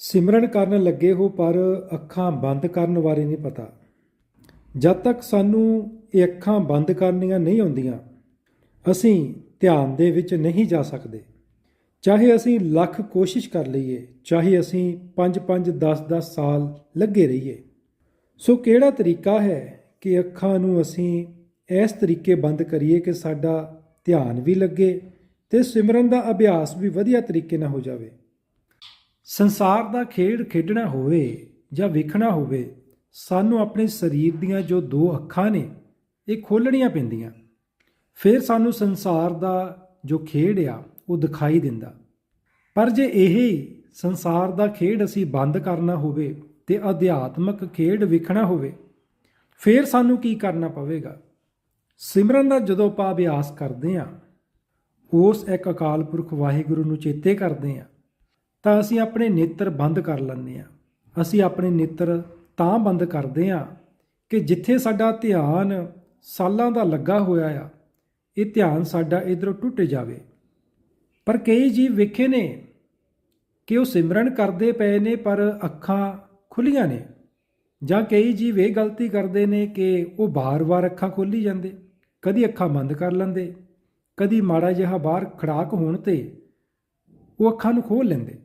ਸਿਮਰਨ ਕਰਨ ਲੱਗੇ ਹੋ ਪਰ ਅੱਖਾਂ ਬੰਦ ਕਰਨ ਬਾਰੇ ਨਹੀਂ ਪਤਾ। ਜਦ ਤੱਕ ਸਾਨੂੰ ਇਹ ਅੱਖਾਂ ਬੰਦ ਕਰਨੀਆਂ ਨਹੀਂ ਆਉਂਦੀਆਂ, ਅਸੀਂ ਧਿਆਨ ਦੇ ਵਿੱਚ ਨਹੀਂ ਜਾ ਸਕਦੇ। ਚਾਹੇ ਅਸੀਂ ਲੱਖ ਕੋਸ਼ਿਸ਼ ਕਰ ਲਈਏ, ਚਾਹੇ ਅਸੀਂ 5-5 10-10 ਸਾਲ ਲੱਗੇ ਰਹੀਏ। ਸੋ ਕਿਹੜਾ ਤਰੀਕਾ ਹੈ ਕਿ ਅੱਖਾਂ ਨੂੰ ਅਸੀਂ ਇਸ ਤਰੀਕੇ ਬੰਦ ਕਰੀਏ ਕਿ ਸਾਡਾ ਧਿਆਨ ਵੀ ਲੱਗੇ ਤੇ ਸਿਮਰਨ ਦਾ ਅਭਿਆਸ ਵੀ ਵਧੀਆ ਤਰੀਕੇ ਨਾਲ ਹੋ ਜਾਵੇ? ਸੰਸਾਰ ਦਾ ਖੇਡ ਖੇਡਣਾ ਹੋਵੇ ਜਾਂ ਵੇਖਣਾ ਹੋਵੇ, ਸਾਨੂੰ ਆਪਣੇ ਸਰੀਰ ਦੀਆਂ ਜੋ ਦੋ ਅੱਖਾਂ ਨੇ, ਇਹ ਖੋਲਣੀਆਂ ਪੈਂਦੀਆਂ। ਫਿਰ ਸਾਨੂੰ ਸੰਸਾਰ ਦਾ ਜੋ ਖੇਡ ਆ, ਉਹ ਦਿਖਾਈ ਦਿੰਦਾ। ਪਰ ਜੇ ਇਹ ਸੰਸਾਰ ਦਾ ਖੇਡ ਅਸੀਂ ਬੰਦ ਕਰਨਾ ਹੋਵੇ ਤੇ ਅਧਿਆਤਮਕ ਖੇਡ ਵੇਖਣਾ ਹੋਵੇ, ਫਿਰ ਸਾਨੂੰ ਕੀ ਕਰਨਾ ਪਵੇਗਾ? ਸਿਮਰਨ ਦਾ ਜਦੋਂ ਆਪਾਂ ਅਭਿਆਸ ਕਰਦੇ ਹਾਂ, ਉਸ ਇੱਕ ਅਕਾਲ ਪੁਰਖ ਵਾਹਿਗੁਰੂ ਨੂੰ ਚੇਤੇ ਕਰਦੇ ਹਾਂ। ਤਾਂ ਅਸੀਂ ਆਪਣੇ ਨੇਤਰ ਬੰਦ ਕਰ ਲੈਂਦੇ ਹਾਂ। ਅਸੀਂ ਆਪਣੇ ਨੇਤਰ ਤਾਂ ਬੰਦ ਕਰਦੇ ਹਾਂ ਕਿ ਜਿੱਥੇ ਸਾਡਾ ਧਿਆਨ ਸਾਲਾਂ ਦਾ ਲੱਗਾ ਹੋਇਆ ਆ, ਇਹ ਧਿਆਨ ਸਾਡਾ ਇਧਰੋਂ ਟੁੱਟ ਜਾਵੇ। ਪਰ ਕਈ ਜੀਵ ਵੇਖੇ ਨੇ ਕਿ ਉਹ ਸਿਮਰਨ ਕਰਦੇ ਪਏ ਨੇ, ਪਰ ਅੱਖਾਂ ਖੁੱਲੀਆਂ ਨੇ। ਜਾਂ ਕਈ ਜੀਵ ਇਹ ਗਲਤੀ ਕਰਦੇ ਨੇ ਕਿ ਉਹ ਬਾਰ-ਬਾਰ ਅੱਖਾਂ ਖੋਲੀ ਜਾਂਦੇ, ਕਦੀ ਅੱਖਾਂ ਬੰਦ ਕਰ ਲੈਂਦੇ, ਕਦੀ ਮਾੜਾ ਜਿਹਾ ਬਾਹਰ ਖੜਾਕ ਹੋਣ ਤੇ ਉਹ ਅੱਖਾਂ ਨੂੰ ਖੋਲ ਲੈਂਦੇ।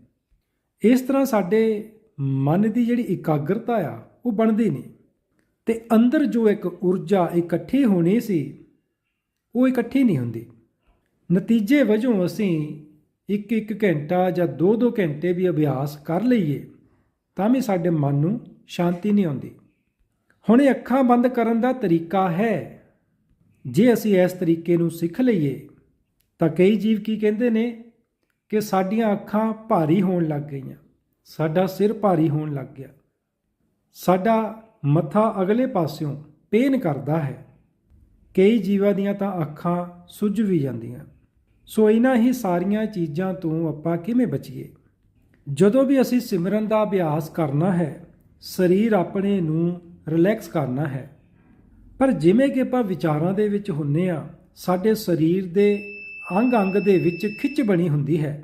ਇਸ ਤਰ੍ਹਾਂ ਸਾਡੇ ਮਨ ਦੀ ਜਿਹੜੀ ਇਕਾਗਰਤਾ ਆ, ਉਹ ਬਣਦੀ ਨਹੀਂ। ਤੇ ਅੰਦਰ ਜੋ ਇੱਕ ਊਰਜਾ ਇਕੱਠੀ ਹੋਣੀ ਸੀ, ਉਹ ਇਕੱਠੀ ਨਹੀਂ ਹੁੰਦੀ। ਨਤੀਜੇ ਵਜੋਂ ਅਸੀਂ ਇੱਕ ਇੱਕ ਘੰਟਾ ਜਾਂ ਦੋ ਦੋ ਘੰਟੇ ਵੀ ਅਭਿਆਸ ਕਰ ਲਈਏ, ਤਾਂ ਵੀ ਸਾਡੇ ਮਨ ਨੂੰ ਸ਼ਾਂਤੀ ਨਹੀਂ ਆਉਂਦੀ। ਹੁਣ ਇਹ ਅੱਖਾਂ ਬੰਦ ਕਰਨ ਦਾ ਤਰੀਕਾ ਹੈ। ਜੇ ਅਸੀਂ ਇਸ ਤਰੀਕੇ ਨੂੰ ਸਿੱਖ ਲਈਏ, ਤਾਂ ਕਈ ਜੀਵ ਕੀ ਕਹਿੰਦੇ ਨੇ ਕਿ ਸਾਡੀਆਂ ਅੱਖਾਂ ਭਾਰੀ ਹੋਣ ਲੱਗ ਗਈਆਂ। ਸਾਡਾ ਸਿਰ ਭਾਰੀ ਹੋਣ ਲੱਗ ਗਿਆ। ਸਾਡਾ ਮੱਥਾ ਅਗਲੇ ਪਾਸਿਓਂ ਪੇਨ ਕਰਦਾ ਹੈ। ਕਈ ਜੀਵਾਂ ਦੀਆਂ ਤਾਂ ਅੱਖਾਂ ਸੁੱਜ ਵੀ ਜਾਂਦੀਆਂ। ਸੋ ਇਹਨਾਂ ਹੀ ਸਾਰੀਆਂ ਚੀਜ਼ਾਂ ਤੋਂ ਆਪਾਂ ਕਿਵੇਂ ਬਚੀਏ? ਜਦੋਂ ਵੀ ਅਸੀਂ ਸਿਮਰਨ ਦਾ ਅਭਿਆਸ ਕਰਨਾ ਹੈ, ਸਰੀਰ ਆਪਣੇ ਨੂੰ ਰਿਲੈਕਸ ਕਰਨਾ ਹੈ। ਪਰ ਜਿਵੇਂ ਕਿ ਆਪਾਂ ਵਿਚਾਰਾਂ ਦੇ ਵਿੱਚ ਹੁੰਨੇ ਆ, ਸਾਡੇ ਸਰੀਰ ਦੇ ਅੰਗ-ਅੰਗ ਦੇ ਵਿੱਚ ਖਿੱਚ ਬਣੀ ਹੁੰਦੀ ਹੈ।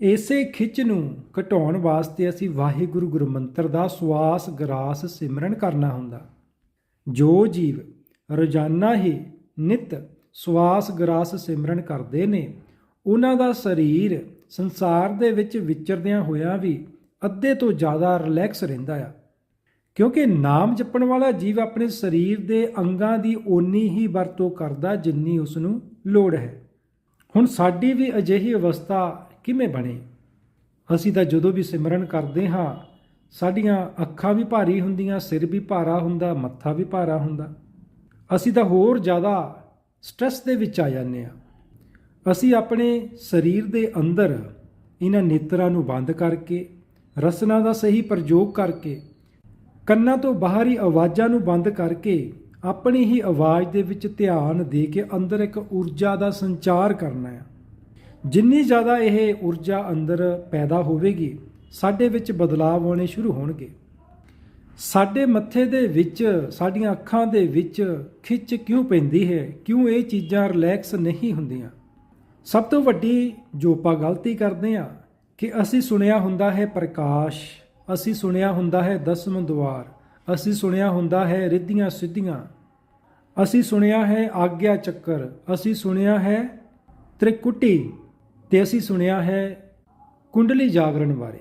ਇਸੇ ਖਿੱਚ ਨੂੰ ਘਟਾਉਣ ਵਾਸਤੇ ਅਸੀਂ ਵਾਹਿਗੁਰੂ ਗੁਰੂ ਮੰਤਰ ਦਾ ਸਵਾਸ ਗਰਾਸ, ਸਿਮਰਨ ਕਰਨਾ ਹੁੰਦਾ। ਜੋ ਜੀਵ ਰੋਜ਼ਾਨਾ ਹੀ ਨਿਤ ਸਵਾਸ ਗਰਾਸ, ਸਿਮਰਨ ਕਰਦੇ ਨੇ, ਉਹਨਾਂ ਦਾ ਸਰੀਰ ਸੰਸਾਰ ਦੇ ਵਿੱਚ ਵਿਚਰਦਿਆਂ ਹੋਇਆਂ ਵੀ ਅੱਧੇ ਤੋਂ ਜ਼ਿਆਦਾ ਰਿਲੈਕਸ ਰਹਿੰਦਾ ਆ। ਕਿਉਂਕਿ ਨਾਮ ਜਪਣ ਵਾਲਾ ਜੀਵ ਆਪਣੇ ਸਰੀਰ ਦੇ ਅੰਗਾਂ ਦੀ ਓਨੀ ਹੀ ਵਰਤੋਂ ਕਰਦਾ ਜਿੰਨੀ ਉਸ ਨੂੰ ਲੋੜ ਹੈ। ਹੁਣ ਸਾਡੀ ਵੀ ਅਜਿਹੀ ਅਵਸਥਾ ਕਿਵੇਂ ਬਣੇ? ਅਸੀਂ ਤਾਂ ਜਦੋਂ ਵੀ ਸਿਮਰਨ ਕਰਦੇ ਹਾਂ, ਸਾਡੀਆਂ ਅੱਖਾਂ ਵੀ ਭਾਰੀ ਹੁੰਦੀਆਂ, ਸਿਰ ਵੀ ਭਾਰਾ ਹੁੰਦਾ, ਮੱਥਾ ਵੀ ਭਾਰਾ ਹੁੰਦਾ। ਅਸੀਂ ਤਾਂ ਹੋਰ ਜ਼ਿਆਦਾ ਸਟ੍ਰੈਸ ਦੇ ਵਿੱਚ ਆ ਜਾਂਦੇ ਆ ਅਸੀਂ ਆਪਣੇ ਸਰੀਰ ਦੇ ਅੰਦਰ ਇਹਨਾਂ ਨੇਤਰਾਂ ਨੂੰ ਬੰਦ ਕਰਕੇ, ਰਸਨਾ ਦਾ ਸਹੀ ਪ੍ਰਯੋਗ ਕਰਕੇ, ਕੰਨਾਂ ਤੋਂ ਬਾਹਰੀ ਆਵਾਜ਼ਾਂ ਨੂੰ ਬੰਦ ਕਰਕੇ ਆਪਣੀ ਹੀ ਆਵਾਜ਼ ਦੇ ਵਿੱਚ ਧਿਆਨ ਦੇ ਕੇ ਅੰਦਰ ਇੱਕ ਊਰਜਾ ਦਾ ਸੰਚਾਰ ਕਰਨਾ ਹੈ। ਜਿੰਨੀ ਜ਼ਿਆਦਾ ਇਹ ਊਰਜਾ ਅੰਦਰ ਪੈਦਾ ਹੋਵੇਗੀ, ਸਾਡੇ ਵਿੱਚ ਬਦਲਾਅ ਆਉਣੇ ਸ਼ੁਰੂ ਹੋਣਗੇ। ਸਾਡੇ ਮੱਥੇ ਦੇ ਵਿੱਚ, ਸਾਡੀਆਂ ਅੱਖਾਂ ਦੇ ਵਿੱਚ ਖਿੱਚ ਕਿਉਂ ਪੈਂਦੀ ਹੈ? ਕਿਉਂ ਇਹ ਚੀਜ਼ਾਂ ਰਿਲੈਕਸ ਨਹੀਂ ਹੁੰਦੀਆਂ? ਸਭ ਤੋਂ ਵੱਡੀ ਜੋ ਆਪਾਂ ਗਲਤੀ ਕਰਦੇ ਆ ਕਿ ਅਸੀਂ ਸੁਣਿਆ ਹੁੰਦਾ ਹੈ ਪ੍ਰਕਾਸ਼, ਅਸੀਂ ਸੁਣਿਆ ਹੁੰਦਾ ਹੈ ਦਸਮ ਦੁਆਰ ਅਸੀਂ ਸੁਣਿਆ ਹੁੰਦਾ ਹੈ ਰਿੱਧੀਆਂ ਸਿੱਧੀਆਂ। ਅਸੀਂ ਸੁਣਿਆ ਹੈ ਆਗਿਆ ਚੱਕਰ। ਅਸੀਂ ਸੁਣਿਆ ਹੈ ਤ੍ਰਿਕੁਟੀ। ਤੇ ਅਸੀਂ ਸੁਣਿਆ ਹੈ ਕੁੰਡਲੀ ਜਾਗਰਣ ਬਾਰੇ।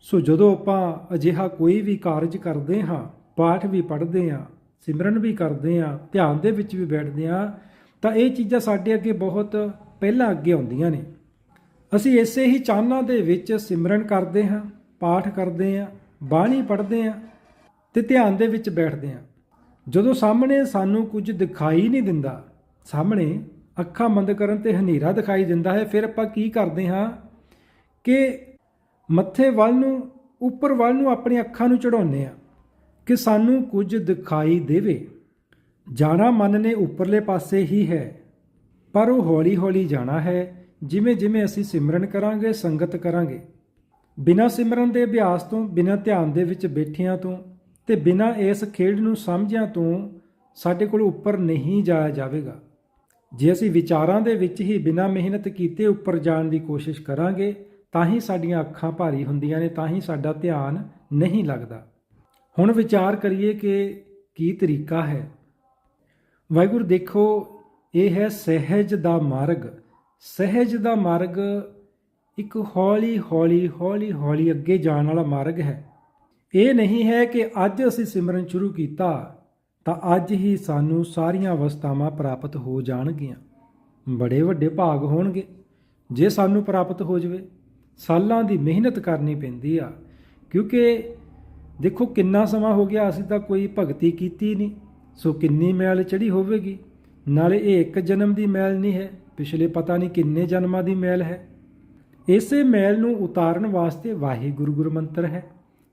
ਸੋ ਜਦੋਂ ਆਪਾਂ ਅਜਿਹਾ ਕੋਈ ਵੀ ਕਾਰਜ ਕਰਦੇ ਹਾਂ, ਪਾਠ ਵੀ ਪੜ੍ਹਦੇ ਹਾਂ, ਸਿਮਰਨ ਵੀ ਕਰਦੇ ਹਾਂ, ਧਿਆਨ ਦੇ ਵਿੱਚ ਵੀ ਬੈਠਦੇ ਹਾਂ, ਤਾਂ ਇਹ ਚੀਜ਼ਾਂ ਸਾਡੇ ਅੱਗੇ ਬਹੁਤ ਪਹਿਲਾਂ ਅੱਗੇ ਆਉਂਦੀਆਂ ਨੇ। ਅਸੀਂ ਇਸੇ ਹੀ ਚਾਨਣਾ ਦੇ ਵਿੱਚ ਸਿਮਰਨ ਕਰਦੇ ਹਾਂ, ਪਾਠ ਕਰਦੇ ਹਾਂ, ਬਾਣੀ ਪੜ੍ਹਦੇ ਹਾਂ ਤੇ ਧਿਆਨ ਦੇ ਵਿੱਚ ਬੈਠਦੇ ਹਾਂ। ਜਦੋਂ ਸਾਹਮਣੇ ਸਾਨੂੰ ਕੁਝ ਦਿਖਾਈ ਨਹੀਂ ਦਿੰਦਾ, ਸਾਹਮਣੇ ਅੱਖਾਂ ਬੰਦ ਕਰਨ ਤੇ ਹਨੇਰਾ ਦਿਖਾਈ ਦਿੰਦਾ ਹੈ, ਫਿਰ ਆਪਾਂ ਕੀ ਕਰਦੇ ਹਾਂ ਕਿ ਮੱਥੇ ਵੱਲ ਨੂੰ, ਉੱਪਰ ਵੱਲ ਨੂੰ ਆਪਣੀ ਅੱਖਾਂ ਨੂੰ ਚੜਾਉਂਦੇ ਆ ਕਿ ਸਾਨੂੰ ਕੁਝ ਦਿਖਾਈ ਦੇਵੇ। ਜਾਣਾ ਮਨ ਨੇ ਉੱਪਰਲੇ ਪਾਸੇ ਹੀ ਹੈ, ਪਰ ਉਹ ਹੌਲੀ-ਹੌਲੀ ਜਾਣਾ ਹੈ ਜਿਵੇਂ ਜਿਵੇਂ ਅਸੀਂ ਸਿਮਰਨ ਕਰਾਂਗੇ, ਸੰਗਤ ਕਰਾਂਗੇ। ਬਿਨਾਂ ਸਿਮਰਨ ਦੇ ਅਭਿਆਸ ਤੋਂ, ਬਿਨਾਂ ਧਿਆਨ ਦੇ ਵਿੱਚ ਬੈਠਿਆਂ ਤੋਂ ਤੇ ਬਿਨਾਂ ਇਸ ਖੇਡ ਨੂੰ ਸਮਝਿਆਂ ਤੋਂ ਸਾਡੇ ਕੋਲ ਉੱਪਰ ਨਹੀਂ ਜਾਇਆ ਜਾਵੇਗਾ। ਜੇ ਅਸੀਂ ਵਿਚਾਰਾਂ ਦੇ ਵਿੱਚ ਹੀ ਬਿਨਾਂ ਮਿਹਨਤ ਕੀਤੇ ਉੱਪਰ ਜਾਣ ਦੀ ਕੋਸ਼ਿਸ਼ ਕਰਾਂਗੇ, ਤਾਂ ਹੀ ਸਾਡੀਆਂ ਅੱਖਾਂ ਭਾਰੀ ਹੁੰਦੀਆਂ ਨੇ, ਤਾਂ ਹੀ ਸਾਡਾ ਧਿਆਨ ਨਹੀਂ ਲੱਗਦਾ। ਹੁਣ ਵਿਚਾਰ ਕਰੀਏ ਕਿ ਕੀ ਤਰੀਕਾ ਹੈ। ਵਾਹਿਗੁਰੂ ਦੇਖੋ, ਇਹ ਹੈ ਸਹਿਜ ਦਾ ਮਾਰਗ। ਸਹਿਜ ਦਾ ਮਾਰਗ ਇੱਕ ਹੌਲੀ ਹੌਲੀ ਹੌਲੀ ਹੌਲੀ ਅੱਗੇ ਜਾਣ ਵਾਲਾ ਮਾਰਗ ਹੈ। ਇਹ ਨਹੀਂ ਹੈ ਕਿ ਅੱਜ ਅਸੀਂ ਸਿਮਰਨ ਸ਼ੁਰੂ ਕੀਤਾ, ਤਾਂ ਅੱਜ ਹੀ ਸਾਨੂੰ ਸਾਰੀਆਂ ਅਵਸਥਾਵਾਂ ਪ੍ਰਾਪਤ ਹੋ ਜਾਣਗੀਆਂ। ਬੜੇ ਵੱਡੇ ਭਾਗ ਹੋਣਗੇ। ਜੇ ਸਾਨੂੰ ਪ੍ਰਾਪਤ ਹੋ ਜਵੇ, ਸਾਲਾਂ ਦੀ ਮਿਹਨਤ ਕਰਨੀ ਪੈਂਦੀ ਆ, ਕਿਉਂਕਿ ਦੇਖੋ ਕਿੰਨਾ ਸਮਾਂ ਹੋ ਗਿਆ, ਅਸੀਂ ਤਾਂ ਕੋਈ ਭਗਤੀ ਕੀਤੀ ਨਹੀਂ, ਸੋ ਕਿੰਨੀ ਮੈਲ ਚੜੀ ਹੋਵੇਗੀ। ਨਾਲੇ ਇਹ ਇੱਕ ਜਨਮ ਦੀ ਮੈਲ ਨਹੀਂ ਹੈ, ਪਿਛਲੇ ਪਤਾ ਨਹੀਂ ਕਿੰਨੇ ਜਨਮਾਂ ਦੀ ਮੈਲ ਹੈ। ਇਸੇ ਮੈਲ ਨੂੰ ਉਤਾਰਨ ਵਾਸਤੇ ਵਾਹਿਗੁਰੂ ਗੁਰਮੰਤਰ ਹੈ।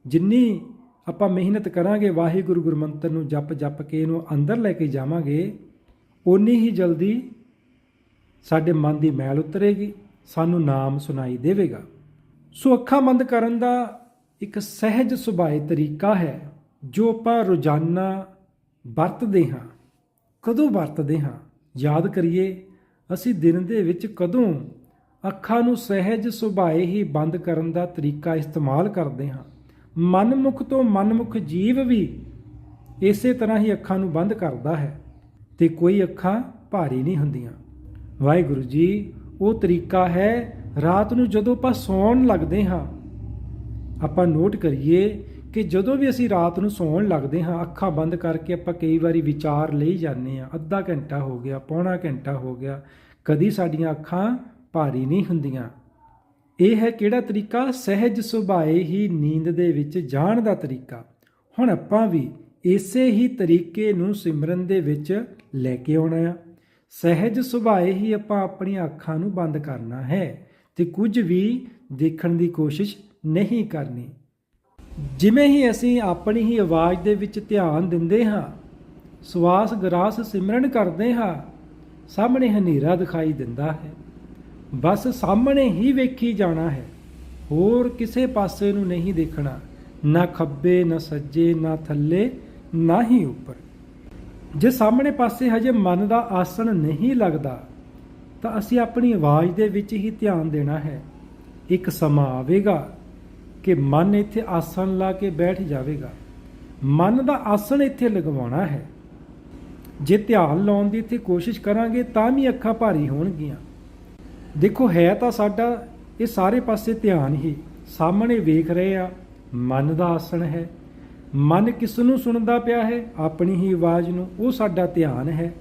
ਜਿੰਨੀ ਆਪਾਂ ਮਿਹਨਤ ਕਰਾਂਗੇ, ਵਾਹਿਗੁਰੂ ਗੁਰਮੰਤਰ ਨੂੰ ਜਪ ਜਪ ਕੇ ਇਹਨੂੰ ਅੰਦਰ ਲੈ ਕੇ ਜਾਵਾਂਗੇ, ਓਨੀ ਹੀ ਜਲਦੀ ਸਾਡੇ ਮਨ ਦੀ ਮੈਲ ਉਤਰੇਗੀ, ਸਾਨੂੰ ਨਾਮ ਸੁਣਾਈ ਦੇਵੇਗਾ। ਸੋ ਅੱਖਾਂ ਬੰਦ ਕਰਨ ਦਾ ਇੱਕ ਸਹਿਜ ਸੁਭਾਏ ਤਰੀਕਾ ਹੈ, ਜੋ ਆਪਾਂ ਰੋਜ਼ਾਨਾ ਵਰਤਦੇ ਹਾਂ। ਕਦੋਂ ਵਰਤਦੇ ਹਾਂ? ਯਾਦ ਕਰੀਏ, ਅਸੀਂ ਦਿਨ ਦੇ ਵਿੱਚ ਕਦੋਂ ਅੱਖਾਂ ਨੂੰ ਸਹਿਜ ਸੁਭਾਏ ਹੀ ਬੰਦ ਕਰਨ ਦਾ ਤਰੀਕਾ ਇਸਤੇਮਾਲ ਕਰਦੇ ਹਾਂ। ਮਨਮੁਖ ਤੋਂ ਮਨਮੁਖ ਜੀਵ ਵੀ ਇਸੇ ਤਰ੍ਹਾਂ ਹੀ ਅੱਖਾਂ ਨੂੰ ਬੰਦ ਕਰਦਾ ਹੈ ਤੇ ਕੋਈ ਅੱਖਾਂ ਭਾਰੀ ਨਹੀਂ ਹੁੰਦੀਆਂ। ਵਾਹਿਗੁਰੂ ਜੀ, ਉਹ ਤਰੀਕਾ ਹੈ ਰਾਤ ਨੂੰ ਜਦੋਂ ਆਪਾਂ ਸੌਣ ਲੱਗਦੇ ਹਾਂ, ਆਪਾਂ ਨੋਟ ਕਰੀਏ ਕਿ ਜਦੋਂ ਵੀ ਅਸੀਂ ਰਾਤ ਨੂੰ ਸੌਣ ਲੱਗਦੇ ਹਾਂ, ਅੱਖਾਂ ਬੰਦ ਕਰਕੇ ਆਪਾਂ ਕਈ ਵਾਰੀ ਵਿਚਾਰ ਲਈ ਜਾਂਦੇ ਹਾਂ, ਅੱਧਾ ਘੰਟਾ ਹੋ ਗਿਆ, ਪੌਣਾ ਘੰਟਾ ਹੋ ਗਿਆ, ਕਦੀ ਸਾਡੀਆਂ ਅੱਖਾਂ ਭਾਰੀ ਨਹੀਂ ਹੁੰਦੀਆਂ। ਇਹ ਹੈ ਕਿਹੜਾ ਤਰੀਕਾ? ਸਹਿਜ ਸੁਭਾਏ ਹੀ ਨੀਂਦ ਦੇ ਵਿੱਚ ਜਾਣ ਦਾ ਤਰੀਕਾ। ਹੁਣ ਆਪਾਂ ਵੀ ਇਸੇ ਹੀ ਤਰੀਕੇ ਨੂੰ ਸਿਮਰਨ ਦੇ ਵਿੱਚ ਲੈ ਕੇ ਆਉਣਾ ਆ। ਸਹਿਜ ਸੁਭਾਏ ਹੀ ਆਪਾਂ ਆਪਣੀਆਂ ਅੱਖਾਂ ਨੂੰ ਬੰਦ ਕਰਨਾ ਹੈ ਤੇ ਕੁਝ ਵੀ ਦੇਖਣ ਦੀ ਕੋਸ਼ਿਸ਼ ਨਹੀਂ ਕਰਨੀ। ਜਿਵੇਂ ਹੀ ਅਸੀਂ ਆਪਣੀ ਹੀ ਆਵਾਜ਼ ਦੇ ਵਿੱਚ ਧਿਆਨ ਦਿੰਦੇ ਹਾਂ ਸਵਾਸ ਗਰਾਸ ਸਿਮਰਨ ਕਰਦੇ ਹਾਂ, ਸਾਹਮਣੇ ਹਨੇਰਾ ਦਿਖਾਈ ਦਿੰਦਾ ਹੈ। ਬਸ ਸਾਹਮਣੇ ਹੀ ਵੇਖੀ ਜਾਣਾ ਹੈ। ਹੋਰ ਕਿਸੇ ਪਾਸੇ ਨੂੰ ਨਹੀਂ ਦੇਖਣਾ। ਨਾ ਖੱਬੇ, ਨਾ ਸੱਜੇ, ਨਾ ਥੱਲੇ, ਨਾ ਹੀ ਉੱਪਰ। ਜੇ ਸਾਹਮਣੇ ਪਾਸੇ ਹਜੇ ਮਨ ਦਾ ਆਸਣ ਨਹੀਂ ਲੱਗਦਾ, ਤਾਂ ਅਸੀਂ ਆਪਣੀ ਆਵਾਜ਼ ਦੇ ਵਿੱਚ ਹੀ ਧਿਆਨ ਦੇਣਾ ਹੈ। ਇੱਕ ਸਮਾਂ ਆਵੇਗਾ ਕਿ ਮਨ ਇੱਥੇ ਆਸਣ ਲਾ ਕੇ ਬੈਠ ਜਾਵੇਗਾ। ਮਨ ਦਾ ਆਸਣ ਇੱਥੇ ਲਗਵਾਉਣਾ ਹੈ। ਜੇ ਧਿਆਨ ਲਾਉਣ ਦੀ ਇੱਥੇ ਕੋਸ਼ਿਸ਼ ਕਰਾਂਗੇ, ਤਾਂ ਵੀ ਅੱਖਾਂ ਭਾਰੀ ਹੋਣਗੀਆਂ। ਦੇਖੋ ਹੈ ਤਾਂ ਸਾਡਾ, ਇਹ ਸਾਰੇ ਪਾਸੇ ਧਿਆਨ ਹੀ। ਸਾਹਮਣੇ ਵੇਖ ਰਹੇ ਆ, ਮਨ ਦਾ ਆਸਣ ਹੈ। ਮਨ ਕਿਸ ਨੂੰ ਸੁਣਦਾ ਪਿਆ ਹੈ? ਆਪਣੀ ਹੀ ਆਵਾਜ਼ ਨੂੰ। ਉਹ ਸਾਡਾ ਧਿਆਨ ਹੈ।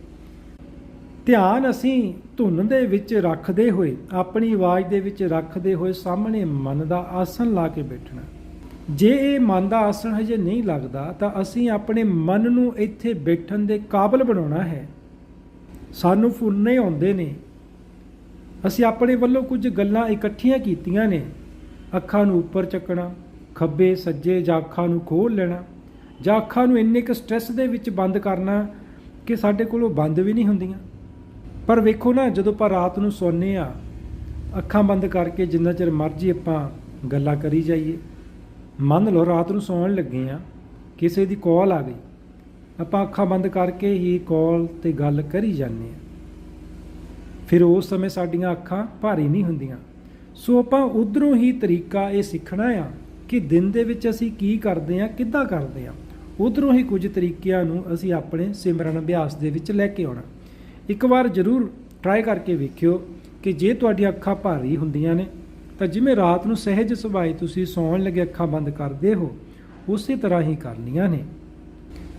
ਧਿਆਨ ਅਸੀਂ ਧੁਨ ਦੇ ਵਿੱਚ ਰੱਖਦੇ ਹੋਏ, ਆਪਣੀ ਆਵਾਜ਼ ਦੇ ਵਿੱਚ ਰੱਖਦੇ ਹੋਏ ਸਾਹਮਣੇ ਮਨ ਦਾ ਆਸਣ ਲਾ ਕੇ ਬੈਠਣਾ। ਜੇ ਇਹ ਮਨ ਦਾ ਆਸਣ ਹਜੇ ਨਹੀਂ ਲੱਗਦਾ, ਤਾਂ ਅਸੀਂ ਆਪਣੇ ਮਨ ਨੂੰ ਇੱਥੇ ਬੈਠਣ ਦੇ ਕਾਬਲ ਬਣਾਉਣਾ ਹੈ। ਸਾਨੂੰ ਫੁਰਨੇ ਆਉਂਦੇ ਨੇ। ਅਸੀਂ ਆਪਣੇ ਵੱਲੋਂ ਕੁਝ ਗੱਲਾਂ ਇਕੱਠੀਆਂ ਕੀਤੀਆਂ ਨੇ। ਅੱਖਾਂ ਨੂੰ ਉੱਪਰ ਚੱਕਣਾ, ਖੱਬੇ, ਸੱਜੇ ਜਾਂ ਅੱਖਾਂ ਨੂੰ ਖੋਲ ਲੈਣਾ ਜਾਂ ਅੱਖਾਂ ਨੂੰ ਇੰਨੇ ਕੁ ਸਟ੍ਰੈਸ ਦੇ ਵਿੱਚ ਬੰਦ ਕਰਨਾ ਕਿ ਸਾਡੇ ਕੋਲੋਂ ਬੰਦ ਵੀ ਨਹੀਂ ਹੁੰਦੀਆਂ। ਪਰ ਵੇਖੋ ਨਾ, ਜਦੋਂ ਆਪਾਂ ਰਾਤ ਨੂੰ ਸੌਂਦੇ ਆ ਅੱਖਾਂ ਬੰਦ ਕਰਕੇ ਜਿੰਨਾ ਚਿਰ ਮਰਜ਼ੀ ਆਪਾਂ ਗੱਲਾਂ ਕਰੀ ਜਾਈਏ। ਮੰਨ ਲਓ ਰਾਤ ਨੂੰ ਸੌਣ ਲੱਗੇ ਆ ਕਿਸੇ ਦੀ ਕਾਲ ਆ ਗਈ। ਆਪਾਂ ਅੱਖਾਂ ਬੰਦ ਕਰਕੇ ਹੀ ਕਾਲ ਤੇ ਗੱਲ ਕਰੀ ਜਾਂਦੇ ਆ ਫਿਰ ਉਸ ਸਮੇਂ ਸਾਡੀਆਂ ਅੱਖਾਂ ਭਾਰੀ ਨਹੀਂ ਹੁੰਦੀਆਂ। ਸੋ ਆਪਾਂ ਉਧਰੋਂ ਹੀ ਤਰੀਕਾ ਇਹ ਸਿੱਖਣਾ ਆ ਕਿ ਦਿਨ ਦੇ ਵਿੱਚ ਅਸੀਂ ਕੀ ਕਰਦੇ ਆ, ਕਿੱਦਾਂ ਕਰਦੇ ਆ। ਉਧਰੋਂ ਹੀ ਕੁਝ ਤਰੀਕਿਆਂ ਨੂੰ ਅਸੀਂ ਆਪਣੇ ਸਿਮਰਨ ਅਭਿਆਸ ਦੇ ਵਿੱਚ ਲੈ ਕੇ ਆਉਣਾ। ਇੱਕ ਵਾਰ ਜ਼ਰੂਰ ਟਰਾਈ ਕਰਕੇ ਵੇਖਿਓ ਕਿ ਜੇ ਤੁਹਾਡੀਆਂ ਅੱਖਾਂ ਭਾਰੀ ਹੁੰਦੀਆਂ ਨੇ, ਤਾਂ ਜਿਵੇਂ ਰਾਤ ਨੂੰ ਸਹਿਜ ਸੁਭਾਈ ਤੁਸੀਂ ਸੌਣ ਲੱਗੇ ਅੱਖਾਂ ਬੰਦ ਕਰਦੇ ਹੋ, ਉਸੇ ਤਰ੍ਹਾਂ ਹੀ ਕਰਨੀਆਂ ਨੇ।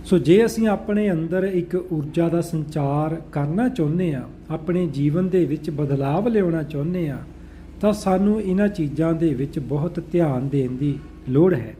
ਸੋ ਜੇ ਅਸੀਂ ਆਪਣੇ ਅੰਦਰ ਇੱਕ ਊਰਜਾ ਦਾ ਸੰਚਾਰ ਕਰਨਾ ਚਾਹੁੰਦੇ ਆ ਆਪਣੇ ਜੀਵਨ ਦੇ ਵਿੱਚ ਬਦਲਾਵ ਲਿਆਉਣਾ ਚਾਹੁੰਦੇ ਆ ਤਾਂ ਸਾਨੂੰ ਇਹਨਾਂ ਚੀਜ਼ਾਂ ਦੇ ਵਿੱਚ ਬਹੁਤ ਧਿਆਨ ਦੇਣ ਦੀ ਲੋੜ ਹੈ।